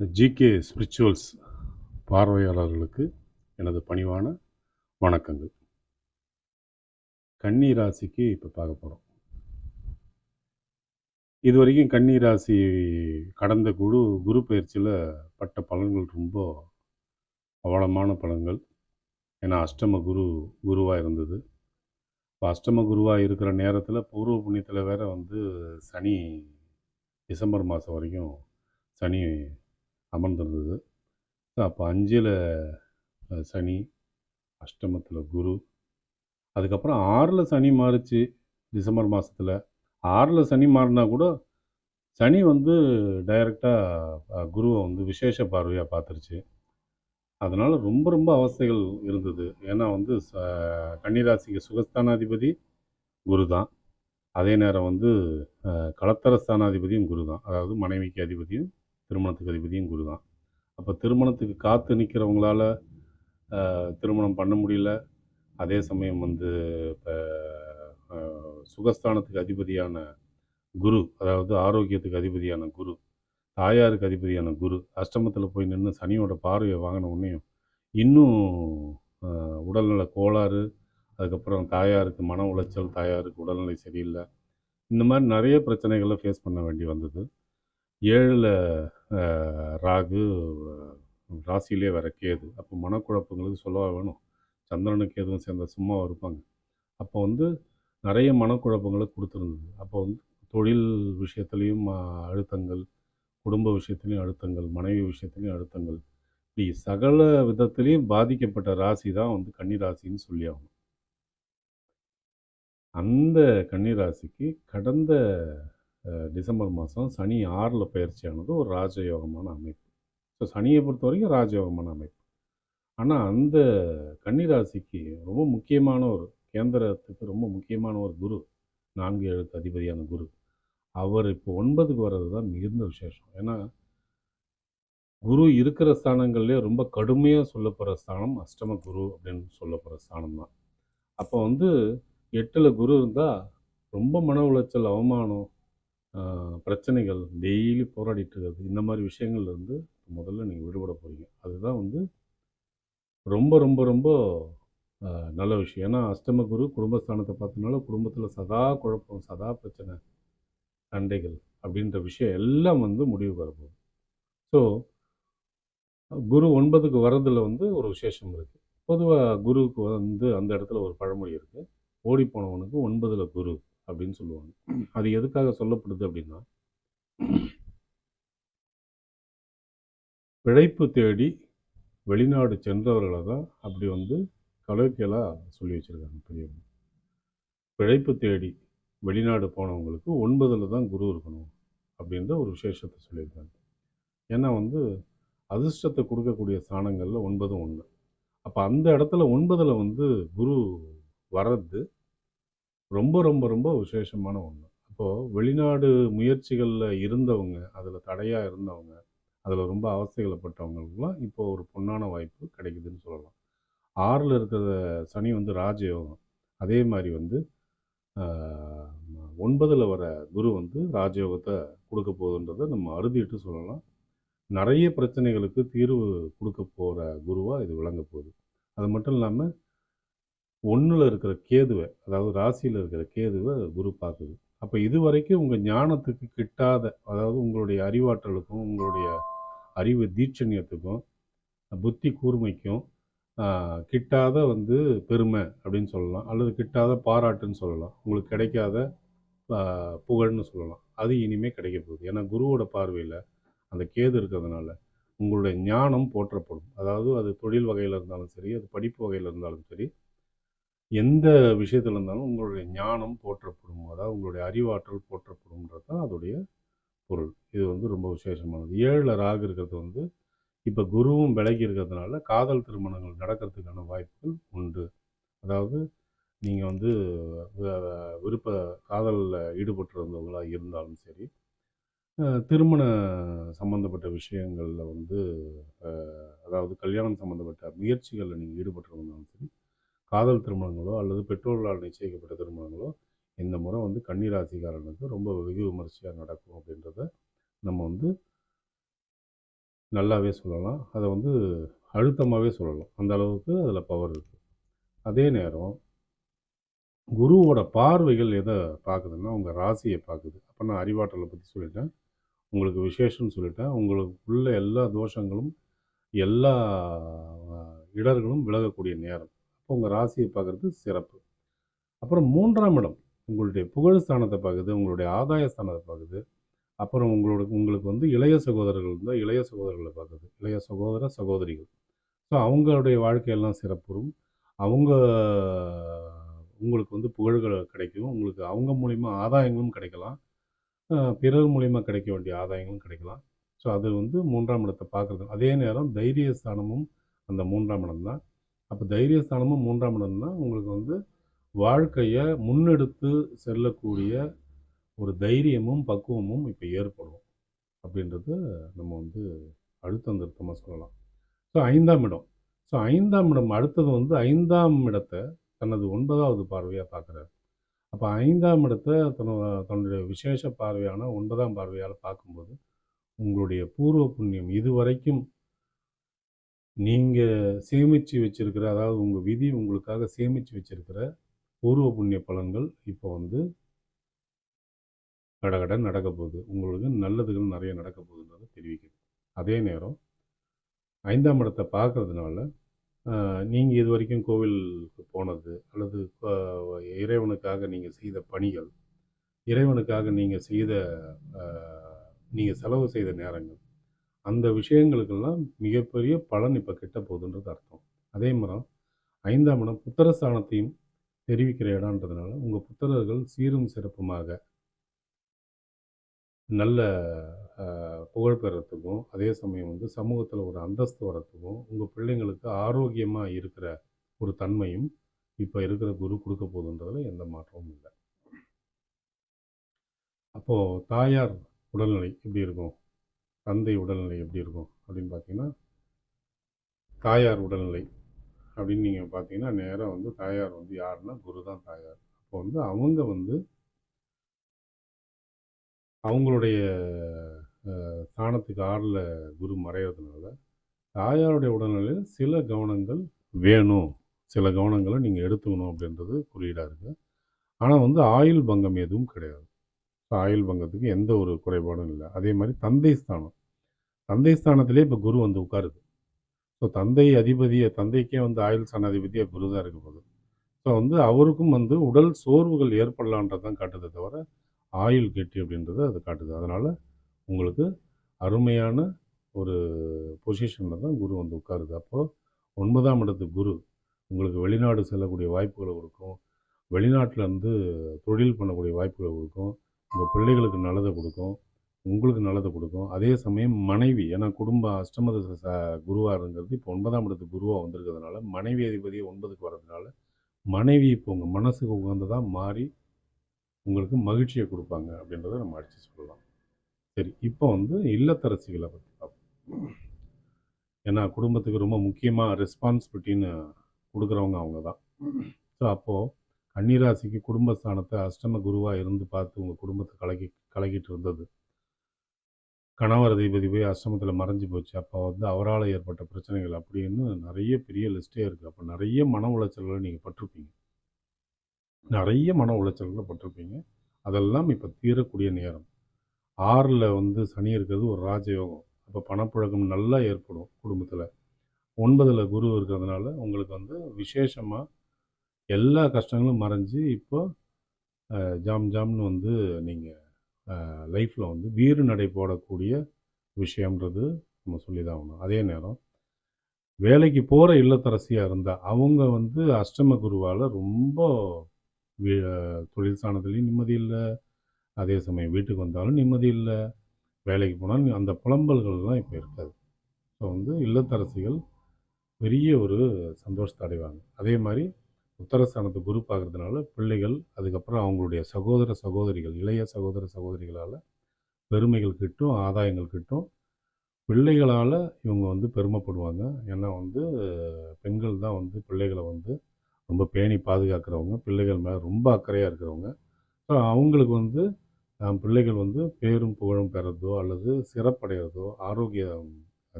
இந்த GK spirituals பார்வையாளர்களுக்கு எனது பணிவான வணக்கங்கள். கன்னி ராசிக்கு இப்போ பார்க்க போகிறோம் இது வரைக்கும் கன்னி ராசி கடந்த குழு குரு பயிற்சியில் பட்ட பலன்கள் ரொம்ப அவலமான பலன்கள். ஏன்னா அஷ்டம குரு குருவாக இருந்தது. இப்போ அஷ்டம குருவாக இருக்கிற நேரத்தில் பூர்வ புண்ணியத்தில் வேறு வந்து சனி டிசம்பர் மாதம் வரைக்கும் சனி அமர்ந்திருந்தது. அப்போ அஞ்சில் சனி அஷ்டமத்தில் குரு. அதுக்கப்புறம் ஆறில் சனி மாறுச்சு டிசம்பர் மாதத்தில் ஆறில் சனி மாறினா கூட சனி வந்து டைரெக்டாக குருவை வந்து விசேஷ பார்வையாக பார்த்துருச்சு. அதனால் ரொம்ப ரொம்ப அவஸ்தைகள் இருந்தது. ஏன்னா வந்து ச கன்னிராசிக்கு சுகஸ்தானாதிபதி குரு தான். அதே நேரம் வந்து களத்தர ஸ்தானாதிபதியும் குரு தான். அதாவது மனைவிக்கு அதிபதியும் திருமணத்துக்கு அதிபதியும் குரு தான். அப்போ திருமணத்துக்கு காத்து நிற்கிறவங்களால திருமணம் பண்ண முடியல. அதே சமயம் வந்து இப்போ சுகஸ்தானத்துக்கு அதிபதியான குரு அதாவது ஆரோக்கியத்துக்கு அதிபதியான குரு தாயாருக்கு அதிபதியான குரு அஷ்டமத்தில் போய் நின்று சனியோட பார்வையை வாங்கின உடனேயும் இன்னும் உடல்நல கோளாறு அதுக்கப்புறம் தாயாருக்கு மன உளைச்சல் தாயாருக்கு உடல்நிலை சரியில்லை. இந்த மாதிரி நிறைய பிரச்சனைகளை ஃபேஸ் பண்ண வேண்டி வந்தது. ஏழில் ராகு ராசியிலே வர கேது. அப்போ மனக்குழப்பங்களுக்கு சொல்லவா வேணும். சந்திரனுக்கு எதுவும் சேர்ந்த சும்மா இருப்பாங்க. அப்போ வந்து நிறைய மனக்குழப்பங்களை கொடுத்துருந்தது. அப்போ வந்து தொழில் விஷயத்துலேயும் அழுத்தங்கள் குடும்ப விஷயத்துலேயும் அழுத்தங்கள் மனைவி விஷயத்துலேயும் அழுத்தங்கள். இப்படி சகல விதத்துலேயும் பாதிக்கப்பட்ட ராசி தான் வந்து கன்னி ராசின்னு சொல்லி ஆகணும். அந்த கன்னி ராசிக்கு கடந்த டிசம்பர் மாதம் சனி ஆறில் பயிற்சியானது ஒரு ராஜயோகமான அமைப்பு. ஸோ சனியை பொறுத்த வரைக்கும் ராஜயோகமான அமைப்பு. ஆனால் அந்த கன்னிராசிக்கு ரொம்ப முக்கியமான ஒரு கேந்திரத்துக்கு ரொம்ப முக்கியமான ஒரு குரு நான்கு எழுத்து அதிபதியான குரு அவர் இப்போ ஒன்பதுக்கு வர்றது தான் மிகுந்த விசேஷம். ஏன்னா குரு இருக்கிற ஸ்தானங்கள்லேயே ரொம்ப கடுமையாக சொல்லப்படுற ஸ்தானம் அஷ்டம குரு அப்படின்னு சொல்லப்படுற ஸ்தானம் தான் அப்போ வந்து எட்டில் குரு இருந்தால் ரொம்ப மன உளைச்சல் அவமானம் பிரச்சனைகள் டெய்லி போராடிட்டு இருக்கிறது இந்த மாதிரி விஷயங்கள்ல இருந்து முதல்ல நீங்கள் விடுபட போகிறீங்க அதுதான் வந்து ரொம்ப ரொம்ப ரொம்ப நல்ல விஷயம். ஏன்னா அஷ்டம குரு குடும்பஸ்தானத்தை பார்த்தனால குடும்பத்தில் சதா குழப்பம் சதா பிரச்சனை சண்டைகள் அப்படின்ற விஷயம் எல்லாம் வந்து முடிவு வரப்போகுது ஸோ குரு ஒன்பதுக்கு வர்றதில் வந்து ஒரு விசேஷம் இருக்குது பொதுவாக குருவுக்கு வந்து அந்த இடத்துல ஒரு பழமொழி இருக்குது ஓடி போனவனுக்கு ஒன்பதில் குரு. அப்படின்னு சொல்லுவாங்க. அது எதுக்காக சொல்லப்படுது அப்படின்னா பிழைப்பு தேடி வெளிநாடு சென்றவர்களை தான் அப்படி வந்து கலோக்கியலாக சொல்லி வச்சுருக்காங்க பெரியவங்க. பிழைப்பு தேடி வெளிநாடு போனவங்களுக்கு ஒன்பதில் தான் குரு இருக்கணும் அப்படின்ற ஒரு விசேஷத்தை சொல்லியிருக்காங்க. ஏன்னா வந்து அதிர்ஷ்டத்தை கொடுக்கக்கூடிய ஸ்தானங்களில் ஒன்பதும் ஒன்று அப்போ அந்த இடத்துல ஒன்பதில் வந்து குரு வர்றது ரொம்ப ரொம்ப ரொம்ப விசேஷமான ஒன்று அப்போது வெளிநாடு முயற்சிகளில் இருந்தவங்க அதில் தடையாக இருந்தவங்க அதில் ரொம்ப அவஸ்தைகளப்பட்டவங்களுக்குலாம் இப்போ ஒரு பொன்னான வாய்ப்பு கிடைக்குதுன்னு சொல்லலாம். ஆறில் இருக்கிற சனி வந்து ராஜயோகம். அதே மாதிரி வந்து ஒன்பதில் வர குரு வந்து ராஜயோகத்தை கொடுக்க போகுதுன்றதை நம்ம அறுதிட்டு சொல்லலாம். நிறைய பிரச்சனைகளுக்கு தீர்வு கொடுக்க போகிற குருவாக இது விளங்க போகுது. அது மட்டும் இல்லாமல் ஒன்றில் இருக்கிற கேதுவை அதாவது ராசியில் இருக்கிற கேதுவை குரு பார்க்குது. அப்போ இது வரைக்கும் உங்கள் ஞானத்துக்கு கிட்டாத அதாவது உங்களுடைய அறிவாற்றலுக்கும் உங்களுடைய அறிவு தீட்சண்யத்துக்கும் புத்தி கூர்மைக்கும் கிட்டாத வந்து பெருமை அப்படின்னு சொல்லலாம். அல்லது கிட்டாத பாராட்டுன்னு சொல்லலாம். உங்களுக்கு கிடைக்காத புகழ்னு சொல்லலாம். அது இனிமேல் கிடைக்க போகுது. ஏன்னா குருவோட பார்வையில் அந்த கேது இருக்கிறதுனால உங்களுடைய ஞானம் போற்றப்படும். அதாவது அது தொழில் வகையில் இருந்தாலும் சரி அது படிப்பு வகையில் இருந்தாலும் சரி எந்த விஷயத்தில் இருந்தாலும் உங்களுடைய ஞானம் போற்றப்படும். அதாவது உங்களுடைய அறிவாற்றல் போற்றப்படும்ன்றது தான் அதோடைய பொருள். இது வந்து ரொம்ப விசேஷமானது. ஏழில் ராகு இருக்கிறது வந்து இப்போ குருவும் விலகி இருக்கிறதுனால காதல் திருமணங்கள் நடக்கிறதுக்கான வாய்ப்புகள் உண்டு. அதாவது நீங்கள் வந்து விருப்ப காதலில் ஈடுபட்டிருந்தவங்களாக இருந்தாலும் சரி திருமண சம்பந்தப்பட்ட விஷயங்களில் வந்து அதாவது கல்யாணம் சம்மந்தப்பட்ட முயற்சிகளில் நீங்கள் ஈடுபட்டிருந்தாலும் சரி காதல் திருமணங்களோ அல்லது பெற்றோர்களால் நிச்சயிக்கப்பட்ட திருமணங்களோ இந்த முறை வந்து கன்னிராசிக்காரனுக்கு ரொம்ப வெகு விமர்சையாக நடக்கும் அப்படின்றத நம்ம வந்து நல்லாவே சொல்லலாம். அதை வந்து அழுத்தமாகவே சொல்லலாம். அந்த அளவுக்கு அதில் பவர் இருக்குது அதே நேரம் குருவோட பார்வைகள் எதை பார்க்குதுன்னா உங்கள் ராசியை பார்க்குது. அப்போ நான் அறிவாற்றலை பற்றி சொல்லிட்டேன். உங்களுக்கு விசேஷம்னு சொல்லிட்டேன். உங்களுக்கு உள்ள எல்லா தோஷங்களும் எல்லா இடர்களும் விலகக்கூடிய நேரம். அப்போ உங்கள் ராசியை பார்க்குறது சிறப்பு. அப்புறம் மூன்றாம் இடம் உங்களுடைய புகழ் ஸ்தானத்தை பார்க்குது உங்களுடைய ஆதாய ஸ்தானத்தை பார்க்குது. அப்புறம் உங்களோட உங்களுக்கு வந்து இளைய சகோதரர்கள் இருந்தால் இளைய சகோதரர்களை பார்க்குது. இளைய சகோதர சகோதரிகள். ஸோ அவங்களுடைய வாழ்க்கையெல்லாம் சிறப்புறும். அவங்க உங்களுக்கு வந்து புகழ்கள் கிடைக்கும். உங்களுக்கு அவங்க மூலிமா ஆதாயங்களும் கிடைக்கலாம். பிறர் மூலிமா கிடைக்க வேண்டிய ஆதாயங்களும் கிடைக்கலாம். ஸோ அது வந்து மூன்றாம் இடத்தை பார்க்குறது. அதே நேரம் தைரிய ஸ்தானமும் அந்த மூன்றாம் இடம் தான் அப்போ தைரியஸ்தானமும் மூன்றாம் இடம்னா உங்களுக்கு வந்து வாழ்க்கையை முன்னெடுத்து செல்லக்கூடிய ஒரு தைரியமும் பக்குவமும் இப்போ ஏற்படும். அப்படின்றது நம்ம வந்து அழுத்தம் திருத்தமாக சொல்லலாம். ஸோ ஐந்தாம் இடம். ஸோ ஐந்தாம் இடம் அடுத்தது வந்து ஐந்தாம் இடத்தை தனது ஒன்பதாவது பார்வையாக பார்க்குறாரு. அப்போ ஐந்தாம் இடத்தை தன தன்னுடைய விசேஷ பார்வையான ஒன்பதாம் பார்வையால் பார்க்கும்போது உங்களுடைய பூர்வ புண்ணியம் இதுவரைக்கும் நீங்கள் சேமித்து வச்சிருக்கிற அதாவது உங்கள் விதி உங்களுக்காக சேமித்து வச்சிருக்கிற பூர்வ புண்ணிய பலன்கள் இப்போ வந்து கடகட நடக்க போகுது. உங்களுக்கு நல்லதுகள் நிறைய நடக்க போகுதுன்றதை தெரிவிக்குது அதே நேரம் ஐந்தாம் இடத்தை பார்க்கறதுனால நீங்கள் இது வரைக்கும் கோவிலுக்கு போனது அல்லது இறைவனுக்காக நீங்கள் செய்த பணிகள் இறைவனுக்காக நீங்கள் செய்த நீங்கள் செலவு செய்த நேரங்கள் அந்த விஷயங்களுக்கெல்லாம் மிகப்பெரிய பலன் இப்போ கிட்ட போகுதுன்றது அர்த்தம். அதே மாதிரி ஐந்தாம் இடம் புத்திரஸ்தானத்தையும் தெரிவிக்கிற இடம்ன்றதுனால உங்கள் புத்திரர்கள் சீரும் சிறப்புமாக நல்ல புகழ் பெறத்துக்கும் அதே சமயம் வந்து சமூகத்தில் ஒரு அந்தஸ்து வரத்துக்கும் உங்கள் பிள்ளைங்களுக்கு ஆரோக்கியமாக இருக்கிற ஒரு தன்மையும் இப்போ இருக்கிற குரு கொடுக்க போகுதுன்றதுல எந்த மாற்றமும் இல்லை. அப்போது தாயார் உடல்நிலை எப்படி இருக்கும்? தந்தை உடல்நிலை எப்படி இருக்கும் அப்படின்னு பார்த்தீங்கன்னா தாயார் உடல்நிலை அப்படின்னு நீங்கள் பார்த்தீங்கன்னா நேராக வந்து தாயார் வந்து யாருன்னா குரு தான் தாயார். அப்போ வந்து அவங்க வந்து அவங்களுடைய ஸ்தானத்துக்கு ஆறில் குரு மறையிறதுனால தாயாருடைய உடல்நிலையில் சில கவனங்கள் வேணும். சில கவனங்களை நீங்கள் எடுத்துக்கணும் அப்படின்றது குறியீடாக இருக்குது ஆனால் வந்து ஆயுள் பங்கம் எதுவும் கிடையாது. ஆயுள் பங்கத்துக்கு எந்த ஒரு குறைபாடும் இல்லை. அதே மாதிரி தந்தை ஸ்தானம். தந்தை ஸ்தானத்திலே இப்போ குரு வந்து உட்காருது. ஸோ தந்தை அதிபதியை தந்தைக்கே வந்து ஆயுள் ஸ்தானாதிபதியாக குரு தான் இருக்க போகுது. ஸோ வந்து அவருக்கும் வந்து உடல் சோர்வுகள் ஏற்படலான்றது தான் காட்டுதே தவிர ஆயுள் கெட்டி அப்படின்றது அது காட்டுது. அதனால் உங்களுக்கு அருமையான ஒரு பொசிஷனில் தான் குரு வந்து உட்காருது. அப்போது ஒன்பதாம் இடத்து குரு உங்களுக்கு வெளிநாடு செல்லக்கூடிய வாய்ப்புகளை கொடுக்கும். வெளிநாட்டில் இருந்து தொழில் பண்ணக்கூடிய வாய்ப்புகளை கொடுக்கும். உங்கள் பிள்ளைகளுக்கு நல்லதை கொடுக்கும். உங்களுக்கு நல்லதை கொடுக்கும். அதே சமயம் மனைவி ஏன்னா குடும்ப அஷ்டமத குருவாருங்கிறது இப்போ ஒன்பதாம் இடத்து குருவாக வந்திருக்கிறதுனால மனைவி அதிபதியை ஒன்பதுக்கு வர்றதுனால மனைவி இப்போ உங்கள் மனசுக்கு உகந்ததாக மாறி உங்களுக்கு மகிழ்ச்சியை கொடுப்பாங்க அப்படின்றத நம்ம அடித்து சொல்லலாம். சரி இப்போ வந்து இல்லத்தரசிகளை பற்றி பார்ப்போம் ஏன்னா குடும்பத்துக்கு ரொம்ப முக்கியமாக ரெஸ்பான்சிபிலிட்டின்னு கொடுக்குறவங்க அவங்க தான். ஸோ அப்போது கன்னிராசிக்கு குடும்பஸ்தானத்தை அஷ்டம குருவாக இருந்து பார்த்து உங்கள் குடும்பத்தை கலக்கி கலக்கிட்டு இருந்தது. கணவர் அதிபதி போய் அஷ்டமத்தில் மறைஞ்சு போச்சு. அப்போ வந்து அவரால் ஏற்பட்ட பிரச்சனைகள் அப்படின்னு நிறைய பெரிய லிஸ்ட்டே இருக்குது அப்போ நிறைய மன உளைச்சல்களை நீங்கள் பட்டிருப்பீங்க. நிறைய மன உளைச்சல்களை பட்டிருப்பீங்க. அதெல்லாம் இப்போ தீரக்கூடிய நேரம். ஆறில் வந்து சனி இருக்கிறது ஒரு ராஜயோகம். அப்போ பணப்புழக்கம் நல்லா ஏற்படும் குடும்பத்தில். ஒன்பதில் குரு இருக்கிறதுனால உங்களுக்கு வந்து விசேஷமாக எல்லா கஷ்டங்களும் மறைஞ்சு இப்போ ஜாம் ஜாம்னு வந்து நீங்கள் லைஃப்பில் வந்து வீறு நடை போடக்கூடிய விஷயம்ன்றது நம்ம சொல்லி தான் ஆகணும் அதே நேரம் வேலைக்கு போகிற இல்லத்தரசியாக இருந்தால் அவங்க வந்து அஷ்டம குருவால் ரொம்ப வீ- தொழில் சாணத்துலேயும் நிம்மதி இல்லை. அதே சமயம் வீட்டுக்கு வந்தாலும் நிம்மதி இல்லை. வேலைக்கு போனாலும் அந்த புலம்பல்கள்லாம் இப்போ இருக்காது. ஸோ வந்து இல்லத்தரசிகள் பெரிய ஒரு சந்தோஷத்தை அடைவாங்க. அதே மாதிரி உத்தரஸ்தானத்து குரு பார்க்கறதுனால பிள்ளைகள் அதுக்கப்புறம் அவங்களுடைய சகோதர சகோதரிகள் இளைய சகோதர சகோதரிகளால் பெருமைகள் கிட்டும் ஆதாயங்கள் கிட்டும். பிள்ளைகளால் இவங்க வந்து பெருமைப்படுவாங்க. ஏன்னா வந்து பெண்கள் தான் வந்து பிள்ளைகளை வந்து ரொம்ப பேணி பாதுகாக்கிறவங்க பிள்ளைகள் மேலே ரொம்ப அக்கறையாக இருக்கிறவங்க. ஸோ அவங்களுக்கு வந்து பிள்ளைகள் வந்து பேரும் புகழும் பெறதோ அல்லது சிறப்படைகிறதோ ஆரோக்கியம்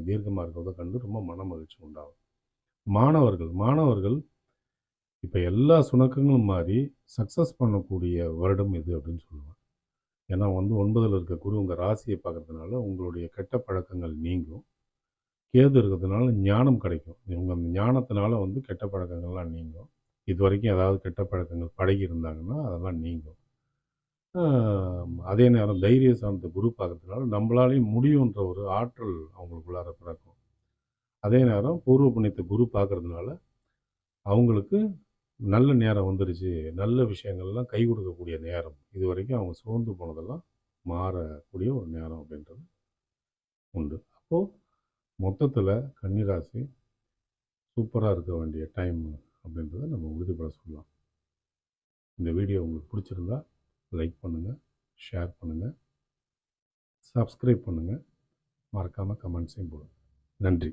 தீர்க்கமாக இருக்கிறதோ கண்டு ரொம்ப மன மகிழ்ச்சி உண்டாகும். மாணவர்கள் மாணவர்கள் இப்போ எல்லா சுணக்கங்களும் மாறி சக்ஸஸ் பண்ணக்கூடிய வருடம் இது அப்படின்னு சொல்லுவேன் ஏன்னா வந்து ஒன்பதில் இருக்க குரு உங்கள் ராசியை பார்க்கறதுனால உங்களுடைய கெட்ட பழக்கங்கள் நீங்கும். கேது இருக்கிறதுனால ஞானம் கிடைக்கும். உங்கள் அந்த ஞானத்தினால வந்து கெட்ட பழக்கங்கள்லாம் நீங்கும். இது வரைக்கும் ஏதாவது கெட்ட பழக்கங்கள் பழகி இருந்தாங்கன்னா அதெல்லாம் நீங்கும். அதே நேரம் தைரிய சார்ந்த குரு பார்க்கறதுனால நம்மளாலையும் முடியுன்ற ஒரு ஆற்றல் அவங்களுக்குள்ளார பிறக்கும். அதே நேரம் பூர்வ புண்ணியத்தை குரு பார்க்கறதுனால அவங்களுக்கு நல்ல நேரம் வந்துடுச்சு நல்ல விஷயங்கள்லாம் கை கொடுக்கக்கூடிய நேரம். இது வரைக்கும் அவங்க சோர்ந்து போனதெல்லாம் மாறக்கூடிய ஒரு நேரம் அப்படின்றது உண்டு. அப்போது மொத்தத்தில் கன்னிராசி சூப்பராக இருக்க வேண்டிய டைம் அப்படின்றத நம்ம உறுதிப்பட சொல்லலாம். இந்த வீடியோ உங்களுக்கு பிடிச்சிருந்தா லைக் பண்ணுங்கள் ஷேர் பண்ணுங்கள் சப்ஸ்கிரைப் பண்ணுங்கள் மறக்காமல் கமெண்ட்ஸையும் போடுங்க. நன்றி.